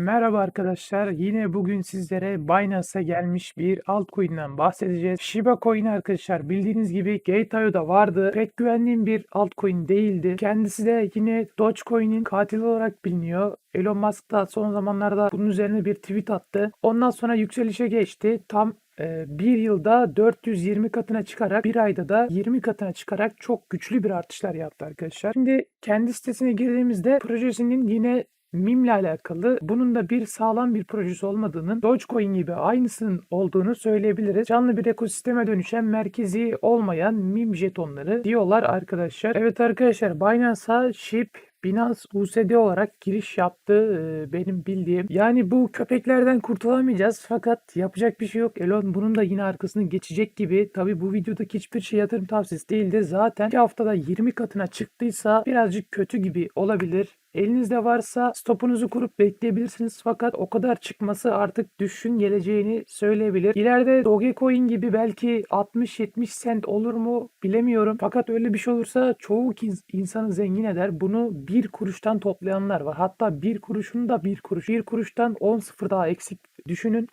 Merhaba arkadaşlar. Yine bugün sizlere Binance'a gelmiş bir altcoin'den bahsedeceğiz. Shiba Coin arkadaşlar bildiğiniz gibi Gate.io'da vardı. Pek güvendiğim bir altcoin değildi. Kendisi de yine Dogecoin'in katili olarak biliniyor. Elon Musk da son zamanlarda bunun üzerine bir tweet attı. Ondan sonra yükselişe geçti. Tam e, bir yılda 420 katına çıkarak bir ayda da 20 katına çıkarak çok güçlü bir artışlar yaptı arkadaşlar. Şimdi kendi sitesine girdiğimizde projesinin yine MIM'le alakalı bunun da bir sağlam bir projesi olmadığının Dogecoin gibi aynısının olduğunu söyleyebiliriz. Canlı bir ekosisteme dönüşen merkezi olmayan MIM jetonları diyorlar arkadaşlar. Evet arkadaşlar Binance'a SHIB Binance USD olarak giriş yaptı e, benim bildiğim. Yani bu köpeklerden kurtulamayacağız fakat yapacak bir şey yok. Elon bunun da yine arkasını geçecek gibi. Tabi bu videodaki hiçbir şey yatırım tavsiyesi değildi. Zaten 2 haftada 20 katına çıktıysa birazcık kötü gibi olabilir. Elinizde varsa stopunuzu kurup bekleyebilirsiniz fakat o kadar çıkması artık düşün geleceğini söyleyebilir. İleride Dogecoin gibi belki 60-70 cent olur mu bilemiyorum. Fakat öyle bir şey olursa çoğu insanı zengin eder. Bunu bir kuruştan toplayanlar var. Hatta bir kuruşun da bir kuruş. Bir kuruştan 10 sıfır daha eksik düşünün.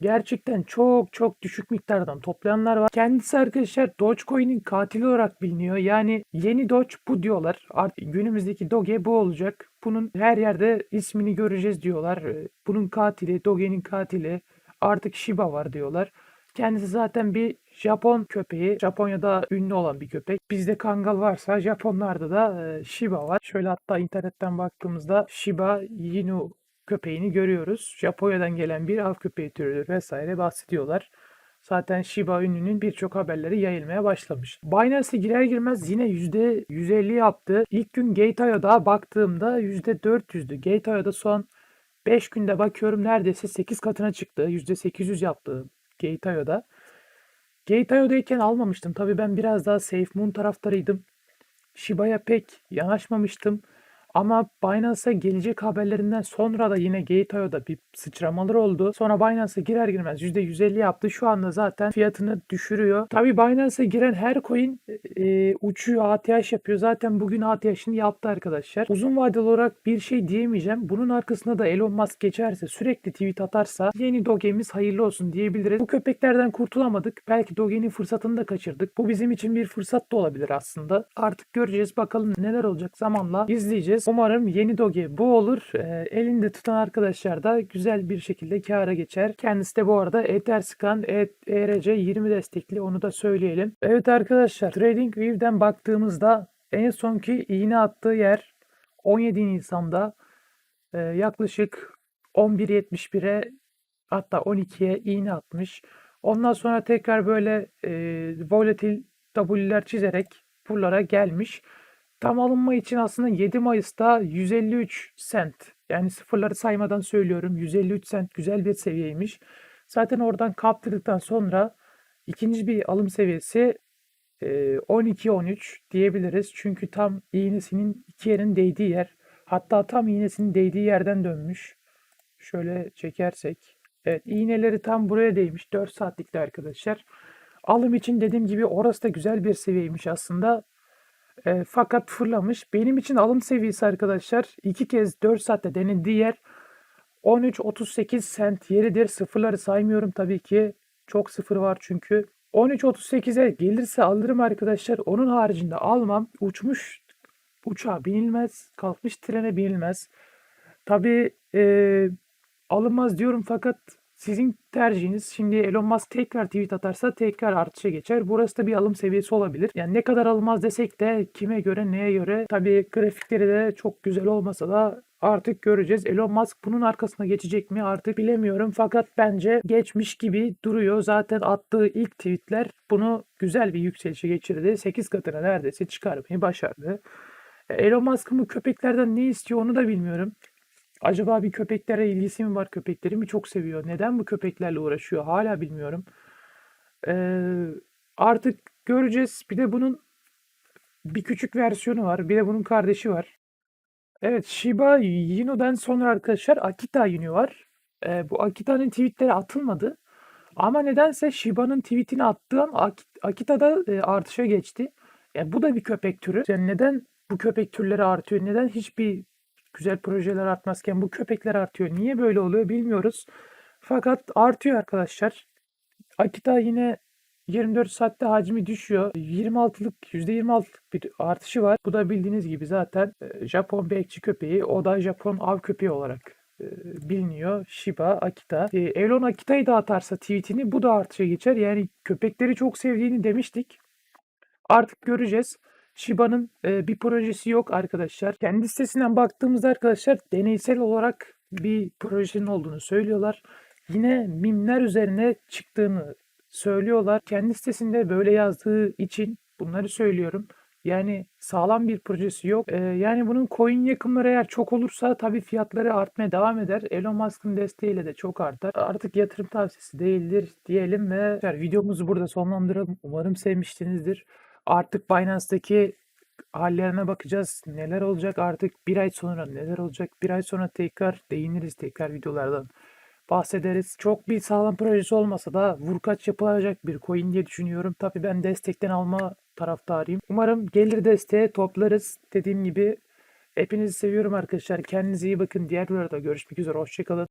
Gerçekten çok çok düşük miktardan toplayanlar var. Kendisi arkadaşlar Dogecoin'in katili olarak biliniyor. Yani yeni Doge bu diyorlar. Artık günümüzdeki Doge bu olacak. Bunun her yerde ismini göreceğiz diyorlar. Ee, Bunun katili, Doge'nin katili artık Shiba var diyorlar. Kendisi zaten bir Japon köpeği. Japonya'da ünlü olan bir köpek. Bizde Kangal varsa Japonlarda da e, Shiba var. Şöyle hatta internetten baktığımızda Shiba Inu köpeğini görüyoruz. Japonya'dan gelen bir av köpeği türüdür vesaire bahsediyorlar. Zaten Shiba Inu'nun birçok haberleri yayılmaya başlamış. Binance'e girer girmez yine %150 yaptı. İlk gün Gate.io'da baktığımda %400'dü. Gate.io'da son 5 günde bakıyorum neredeyse 8 katına çıktı. %800 yaptı Gate.io'da. Gate.io'dayken almamıştım. Tabii ben biraz daha SafeMoon taraftarıydım. Shiba'ya pek yanaşmamıştım. Ama Binance'a gelecek haberlerinden sonra da yine Gate.io'da bir sıçramalar oldu. Sonra Binance'a girer girmez %150 yaptı. Şu anda zaten fiyatını düşürüyor. Tabii Binance'a giren her coin e, uçuyor, ATH yapıyor. Zaten bugün ATH'ini yaptı arkadaşlar. Uzun vadeli olarak bir şey diyemeyeceğim. Bunun arkasında da Elon Musk geçerse, sürekli tweet atarsa yeni Doge'miz hayırlı olsun diyebiliriz. Bu köpeklerden kurtulamadık. Belki Doge'nin fırsatını da kaçırdık. Bu bizim için bir fırsat da olabilir aslında. Artık göreceğiz bakalım neler olacak zamanla izleyeceğiz. Umarım yeni Doge bu olur. Ee, elinde tutan arkadaşlar da güzel bir şekilde kâra geçer. Kendisi de bu arada Etherscan E- ERC 20 destekli onu da söyleyelim. Evet arkadaşlar TradingView'den baktığımızda en sonki iğne attığı yer 17 Nisan'da e, yaklaşık 11.71'e hatta 12'ye iğne atmış. Ondan sonra tekrar böyle e, volatil W'ler çizerek buralara gelmiş. Tam alınma için aslında 7 Mayıs'ta 153 sent yani sıfırları saymadan söylüyorum 153 sent güzel bir seviyeymiş. Zaten oradan kaptırdıktan sonra ikinci bir alım seviyesi e, 12-13 diyebiliriz. Çünkü tam iğnesinin iki yerin değdiği yer hatta tam iğnesinin değdiği yerden dönmüş. Şöyle çekersek. Evet iğneleri tam buraya değmiş 4 saatlikte arkadaşlar. Alım için dediğim gibi orası da güzel bir seviyeymiş aslında. E, fakat fırlamış. Benim için alım seviyesi arkadaşlar iki kez 4 saatte denildiği yer 13.38 sent yeridir. Sıfırları saymıyorum tabii ki. Çok sıfır var çünkü. 13.38'e gelirse alırım arkadaşlar. Onun haricinde almam. Uçmuş uçağa binilmez. Kalkmış trene binilmez. Tabii e, alınmaz diyorum fakat sizin tercihiniz. Şimdi Elon Musk tekrar tweet atarsa tekrar artışa geçer. Burası da bir alım seviyesi olabilir. Yani ne kadar alınmaz desek de kime göre neye göre tabii grafikleri de çok güzel olmasa da artık göreceğiz. Elon Musk bunun arkasına geçecek mi artık bilemiyorum. Fakat bence geçmiş gibi duruyor. Zaten attığı ilk tweetler bunu güzel bir yükselişe geçirdi. 8 katına neredeyse çıkarmayı başardı. E, Elon Musk'ın bu köpeklerden ne istiyor onu da bilmiyorum. Acaba bir köpeklere ilgisi mi var? Köpekleri mi çok seviyor? Neden bu köpeklerle uğraşıyor? Hala bilmiyorum. Ee, artık göreceğiz. Bir de bunun bir küçük versiyonu var. Bir de bunun kardeşi var. Evet, Shiba Inu'dan sonra arkadaşlar Akita Inu var. Ee, bu Akita'nın tweetleri atılmadı. Ama nedense Shiba'nın tweetini attığı Akita'da e, artışa geçti. Yani bu da bir köpek türü. Yani neden bu köpek türleri artıyor? Neden hiçbir güzel projeler artmazken bu köpekler artıyor. Niye böyle oluyor bilmiyoruz. Fakat artıyor arkadaşlar. Akita yine 24 saatte hacmi düşüyor. 26'lık %26'lık bir artışı var. Bu da bildiğiniz gibi zaten e, Japon bekçi köpeği. O da Japon av köpeği olarak e, biliniyor. Shiba Akita. E, Elon Akita'yı da atarsa tweetini bu da artışa geçer. Yani köpekleri çok sevdiğini demiştik. Artık göreceğiz. Shiba'nın e, bir projesi yok arkadaşlar. Kendi sitesinden baktığımızda arkadaşlar deneysel olarak bir projenin olduğunu söylüyorlar. Yine mimler üzerine çıktığını söylüyorlar. Kendi sitesinde böyle yazdığı için bunları söylüyorum. Yani sağlam bir projesi yok. Ee, yani bunun coin yakımları eğer çok olursa tabii fiyatları artmaya devam eder. Elon Musk'ın desteğiyle de çok artar. Artık yatırım tavsiyesi değildir diyelim ve videomuzu burada sonlandıralım. Umarım sevmişsinizdir. Artık Binance'daki hallerine bakacağız. Neler olacak artık bir ay sonra neler olacak? Bir ay sonra tekrar değiniriz tekrar videolardan bahsederiz. Çok bir sağlam projesi olmasa da vurkaç yapılacak bir coin diye düşünüyorum. Tabii ben destekten alma taraftarıyım. Umarım gelir desteğe toplarız. Dediğim gibi hepinizi seviyorum arkadaşlar. Kendinize iyi bakın. Diğer videolarda görüşmek üzere. Hoşçakalın.